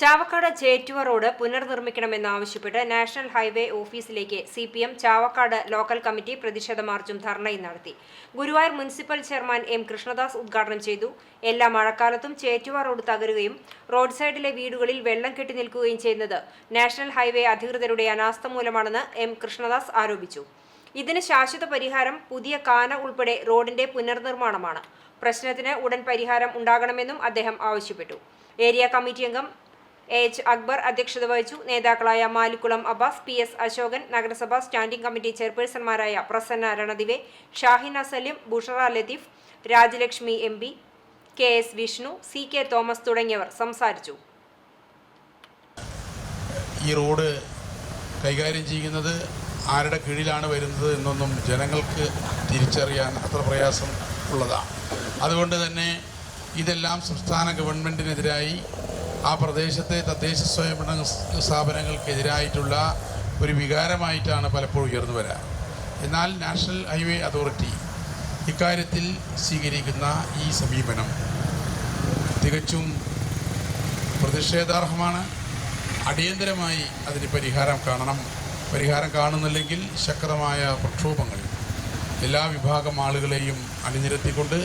Chavakkad Chettuva road പുനർനിർമ്മിക്കണമെന്നാവശ്യപ്പെട്ട് national highway ഓഫീസിലേക്ക് C P M Chavakkad local committee പ്രതിഷേധ മാർച്ചും ധർണയും നടത്തി. Guruvayur municipal chairman M Krishnadas ഉദ്ഘാടനം ചെയ്തു. എല്ലാ മഴക്കാലത്തും ചേറ്റുവ റോഡ് തകരുകയും റോഡ് സൈഡിലെ വീടുകളിൽ വെള്ളം കെട്ടി നിൽക്കുകയും ചെയ്യുന്നത് നാഷണൽ ഹൈവേ അധികൃതരുടെ അനാസ്ഥ മൂലമാണെന്ന് എം കൃഷ്ണദാസ് ആരോപിച്ചു. ഇതിന് ശാശ്വത പരിഹാരം പുതിയ കാന ഉൾപ്പെടെ റോഡിന്റെ പുനർനിർമ്മാണമാണ്. പ്രശ്നത്തിന് ഉടൻ പരിഹാരം ഉണ്ടാകണമെന്നും അദ്ദേഹം ആവശ്യപ്പെട്ടു. ഏരിയ കമ്മിറ്റി അംഗം എ എച്ച് അക്ബർ അധ്യക്ഷത വഹിച്ചു. നേതാക്കളായ മാലിക്കുളം അബ്ബാസ് പി എസ് അശോകൻ നഗരസഭാ standing committee ചെയർപേഴ്സൺമാരായ Prasanna Ranadive Shahina Salim Bushara Latheef Rajalakshmi M P K S Vishnu C K Thomas തുടങ്ങിയവർ സംസാരിച്ചു. ഈ റോഡ് കൈകാര്യം ചെയ്യുന്നത് ആരുടെ കീഴിലാണ് വരുന്നത് എന്നൊന്നും ജനങ്ങൾക്ക് തിരിച്ചറിയാൻ അത്ര പ്രയാസം ഉള്ളതാണ്. അതുകൊണ്ട് തന്നെ ഇതെല്ലാം സംസ്ഥാന ഗവൺമെന്റിനെതിരായി ആ പ്രദേശത്തെ തദ്ദേശ സ്വയംഭരണ സ്ഥാപനങ്ങൾക്കെതിരായിട്ടുള്ള ഒരു വികാരമായിട്ടാണ് പലപ്പോഴും ഉയർന്നു വരാറ് എന്നാൽ നാഷണൽ ഹൈവേ അതോറിറ്റി ഇക്കാര്യത്തിൽ സ്വീകരിക്കുന്ന ഈ സമീപനം തികച്ചും പ്രതിഷേധാർഹമാണ്. അടിയന്തരമായി അതിന് പരിഹാരം കാണണം. പരിഹാരം കാണുന്നില്ലെങ്കിൽ ശക്തമായ പ്രക്ഷോഭങ്ങൾ എല്ലാ വിഭാഗം ആളുകളെയും അണിനിരത്തിക്കൊണ്ട്